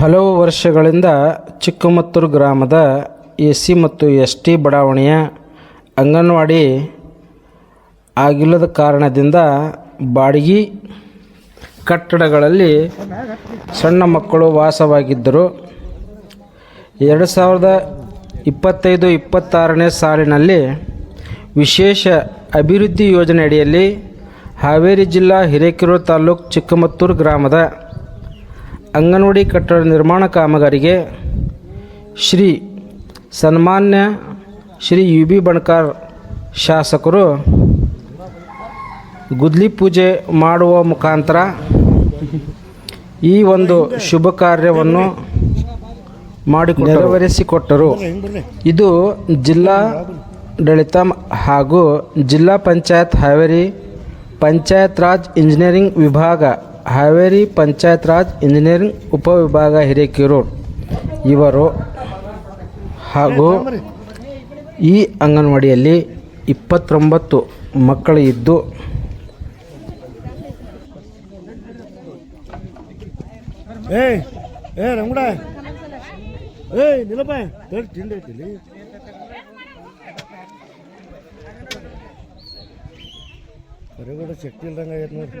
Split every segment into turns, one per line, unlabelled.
ಹಲವು ವರ್ಷಗಳಿಂದ ಚಿಕ್ಕಮತ್ತೂರು ಗ್ರಾಮದ ಎ ಸಿ ಮತ್ತು ಎಸ್ ಟಿ ಬಡಾವಣೆಯ ಅಂಗನವಾಡಿ ಆಗಿಲ್ಲದ ಕಾರಣದಿಂದ ಬಾಡಿಗೆ ಕಟ್ಟಡಗಳಲ್ಲಿ ಸಣ್ಣ ಮಕ್ಕಳು ವಾಸವಾಗಿದ್ದರು. ಎರಡು ಸಾವಿರದ ಇಪ್ಪತ್ತೈದು ಇಪ್ಪತ್ತಾರನೇ ಸಾಲಿನಲ್ಲಿ ವಿಶೇಷ ಅಭಿವೃದ್ಧಿ ಯೋಜನೆ ಅಡಿಯಲ್ಲಿ ಹಾವೇರಿ ಜಿಲ್ಲಾ ಹಿರೇಕೆರೂರು ತಾಲೂಕು ಚಿಕ್ಕಮತ್ತೂರು ಗ್ರಾಮದ ಅಂಗನವಾಡಿ ಕಟ್ಟಡ ನಿರ್ಮಾಣ ಕಾಮಗಾರಿಗೆ ಶ್ರೀ ಸನ್ಮಾನ್ಯ ಶ್ರೀ ಯು ಬಿ ಬಣಕಾರ್ ಶಾಸಕರು ಗುದ್ಲಿ ಪೂಜೆ ಮಾಡುವ ಮುಖಾಂತರ ಈ ಒಂದು ಶುಭ ಕಾರ್ಯವನ್ನು ಮಾಡಿ ನೆರವೇರಿಸಿಕೊಟ್ಟರು. ಇದು ಜಿಲ್ಲಾಡಳಿತ ಹಾಗೂ ಜಿಲ್ಲಾ ಪಂಚಾಯತ್ ಹಾವೇರಿ ಪಂಚಾಯತ್ ರಾಜ್ ಇಂಜಿನಿಯರಿಂಗ್ ವಿಭಾಗ ಹಾವೇರಿ ಪಂಚಾಯತ್ ರಾಜ್ ಇಂಜಿನಿಯರಿಂಗ್ ಉಪವಿಭಾಗ ಹಿರೇಕೆರೂರು ಇವರು ಹಾಗೂ ಈ ಅಂಗನವಾಡಿಯಲ್ಲಿ ಇಪ್ಪತ್ತೊಂಬತ್ತು ಮಕ್ಕಳು ಇದ್ದು
ಏ ಶಕ್ತಿ ಇಲ್ದಂಗೆ ನೋಡು.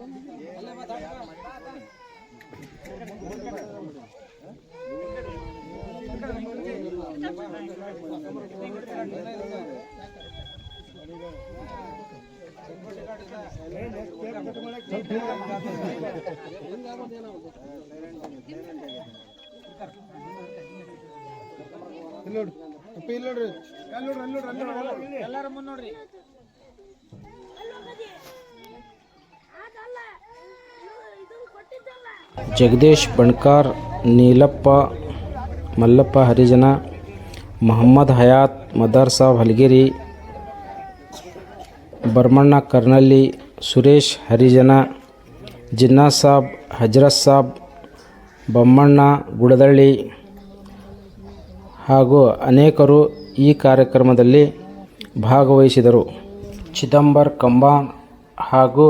ಕರ್ಕೊಂಡು ಬರ್ರಿ. ಇಲ್ಲಿ ನೋಡು ಅಪ್ಪ ಇಲ್ಲಿ ನೋಡ್ರಿ ಅಲ್ಲಿ ನೋಡ್ರಿ ಅಲ್ಲಿ ನೋಡ್ರಿ ಅಲ್ಲಿ ನೋಡ್ರಿ ಎಲ್ಲಾರ ಮುಂದೆ ನೋಡ್ರಿ
ಅದಲ್ಲ ಇದು ಕೊಟ್ಟಿದ್ದಲ್ಲ
ಜಗದೀಶ್ ಬಣ್ಕಾರ್ ನೀಲಪ್ಪ ಮಲ್ಲಪ್ಪ, ಹರಿಜನ, ಮೊಹಮ್ಮದ್ ಹಯಾತ್ ಮದಾರ್ ಸಾಬ್ ಹಲಗಿರಿ ಬರ್ಮಣ್ಣ, ಕರ್ನಳ್ಳಿ, ಸುರೇಶ್, ಹರಿಜನ ಜಿನ್ನಾ ಸಾಬ್, ಹಜರತ್ ಸಾಬ್, ಬೊಮ್ಮಣ್ಣ, ಗುಡದಳ್ಳಿ ಹಾಗೂ ಅನೇಕರು ಈ ಕಾರ್ಯಕ್ರಮದಲ್ಲಿ ಭಾಗವಹಿಸಿದರು. ಚಿದಂಬರ್, ಕಂಬಾನ್ ಹಾಗೂ